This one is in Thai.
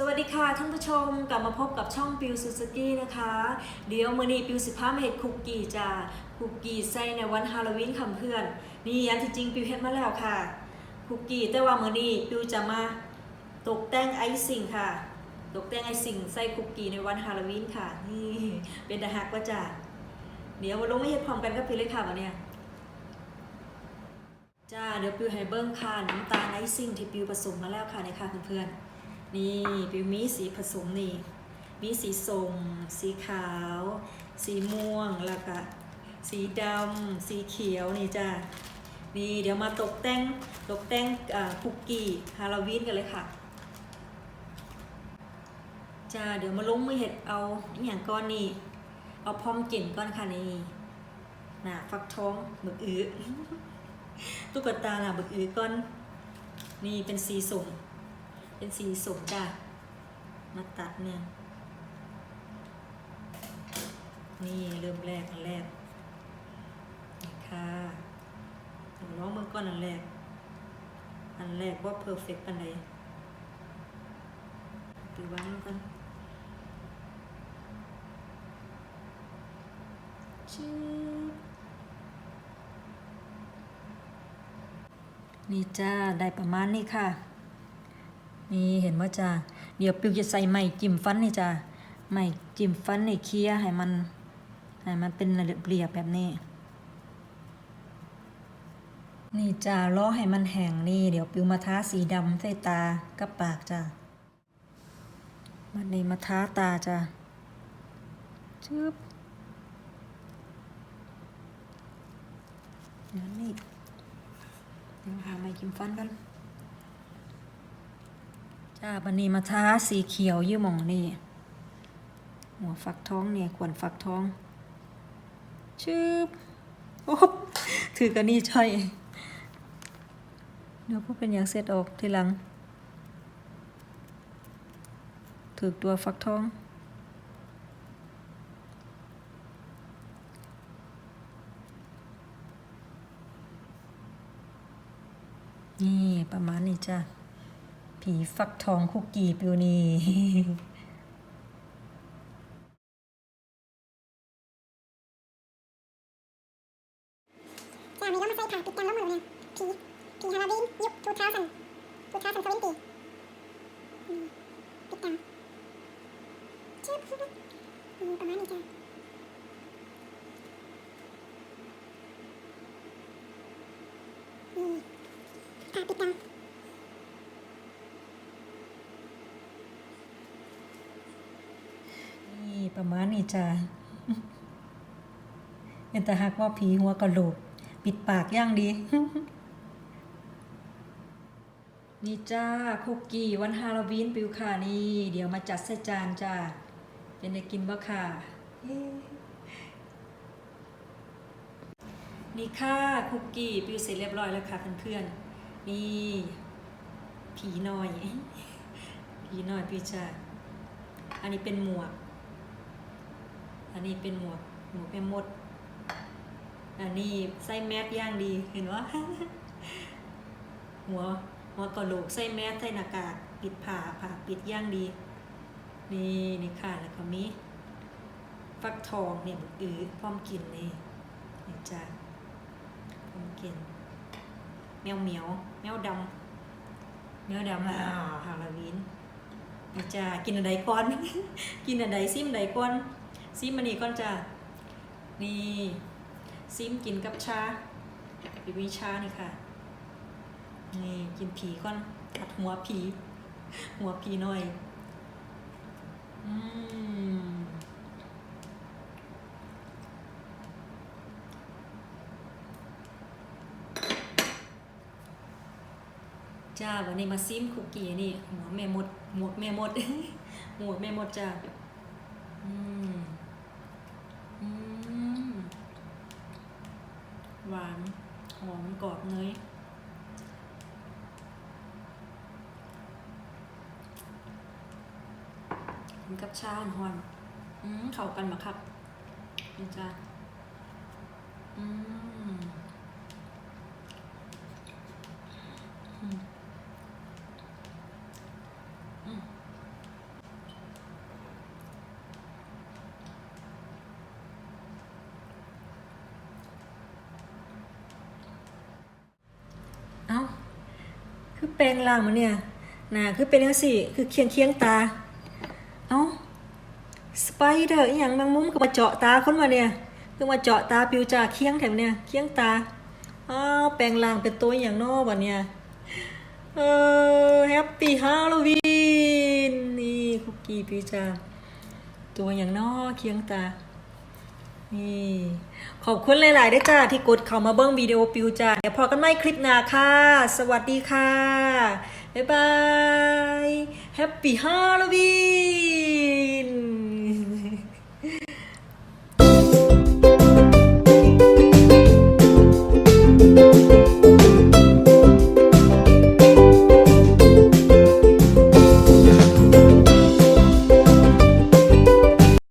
สวัสดีค่ะท่านผู้ชมกลับมาพบกับช่องปิวซูซูกี้นะคะ เดี๋ยวมือนี้ปิวสิพามาเห็ดคุกกี้จ้าคุกกี้ใส่ในวันฮาโลวีนคำเพื่อน นี่อันที่จริงปิวเฮ็ดมาแล้วค่ะ คุกกี้แต่ว่ามือนี้ปิวจะมาตกแต่งไอซิ่งค่ะ ตกแต่งไอซิ่งใส่คุกกี้ในวันฮาโลวีนค่ะ นี่เป็นดาฮักว่าจ้าเดี๋ยวมาลงมาเฮ็ดพร้อมกันกับปิวเลยค่ะวันนี้จ้าเดี๋ยวปิวให้เบิ้งค่ะน้ำตาลไอซิ่งที่ปิวผสมมาแล้วค่ะนี่ค่ะเพื่อนๆ นี่ปิวมีสีผสมนี่ มีสีส้มสีขาว สีม่วงแล้วก็สีดำสีเขียวนี่จ้านี่เดี๋ยวมาตกแต่งตกแต่งคุกกี้ฮาโลวีนกันเลยค่ะจ้าเดี๋ยวมาลงมือเห็ดเอาอย่างก้อนนี่เอาพร้อมกลิ่นก้อนค่ะนี่น่ะฟักทองหมึกอื้อตุ๊กตาหนาบึกอือก้อน นี่เป็นสีสม เป็นสีสมจ้ะมาตัดเนี่ย นี่เริ่มแรกอันแรกนี่ค่ะเดี๋ยวน้องมือก้อนอันแรก อันแรกว่าเพอร์เฟกต์ปันใดดูวางแล้วกันชื่อนี่จ้า ได้ประมาณนี้ค่ะ นี่เห็นว่าจ้าเดี๋ยวปิวจะใส่ไม้จิ้มฟันนี่จ้าไม้จิ้มฟันนี่เคลียร์ให้มันให้มันเป็นระเบียบแบบนี้ นี่จ้าล้อให้มันแห้งนี่ เดี๋ยวปิวมาทาสีดำใส่ตากับปากจ้ามันนี่มาทาตาจ้าชึบเดี๋ยวนี่เดี๋ยวหาไม้จิ้มฟันกัน จ้าบันนี้มาทาสีเขียวยี่หมองนี่หัวฟักท้องเนี่ยขวนฟักท้องชืบโอ้ถือกันนี่ใช่เดี๋ยวพวกเป็นอย่างเสร็จออกทีหลัง ถือตัวฟักท้อง นี่ประมาณนี้จ้ะ ผีฟักทองคุกกี้ปิวนี่จ้ามีรถมาใส่ผ่าปิดกันล้วหมดเลยผีผีฮาโลวีนยุคทูทาสันทูทาสันทเวนตีปิดกันชื่อประมาณนี้จ้านี่ผ่าปิดกัน นี่ ประมาณนี้จ้ะเห็นแต่หักว่าผีหัวกระโหลก ปิดปากย่างดี นี่จ้าคุกกี้วันฮาโลวีนปิวค่ะนี่ เดี๋ยวมาจัดใส่จานจ้าเป็นได้กินบ่ค่ะ นี่ค่ะคุกกี้ปิวเสร็จเรียบร้อยแล้วค่ะเพื่อนๆ นี่ ผีน้อย ผีน้อยพี่จ้าอันนี้เป็นหมวก อันนี้เป็นหมวกหมวกแม่มด อันนี้ใส่แมสย่างดีเห็นว่า หัวหัวกะโหลกใส่แมสใส่หน้ากากปิดผ่าผ่าปิดย่างดี นี่นี่ค่ะแล้วก็มีฟักทองเนี่ยบุกอือพร้อมกินนี่นี่จ้าพร้อมกิน แมวเหมียว แมวดำแมวดำอ่าฮาโลวีนนี่จ้ากินอะไรก่อน กินอะไรซิมใดก่อน ซิมมันนี่ก่อนจ้านี่ซิมกินกับชาปีวิชานี่ค่ะ นี่กินผีก่อนตัดหัวผี หัวผีหน่อย อืมจ้าวันนี้มาซิมคุกกี้นี่หัวแม่มดหมวกแม่มดหมวกแม่มดจ้าอืม หวานหอมกรอบเนยกับชาหอน อืมเข้ากันมาครับนี่จ้าอืม คือแปลงร่างมาเนี่ยน้าคือเป็นจังซี่ คือเคียงเคียงตา เอ้าสไปเดอร์อหย่างบางมุมก็มาเจาะตาคนมาเนี่ยคือมาเจาะตาปิวจ่าเคียงแถมเนี่ยเคียงตาอ้าวแปลงร่างเป็นตัวอย่างนอกวะเนี่ยเออแฮปปี้ฮาโลวีนนี่คุกกี้ปิวจ่าตัวอย่างนอกเคียงตา นี่ ขอบคุณหลายๆได้จ้าที่กดเข้ามาเบิ้งวิดีโอปิวจ้าเดี๋ยวพอกันไม่คลิปหน้าค่ะ สวัสดีค่ะ บ๊ายบาย แฮปปี้ฮาโลวีน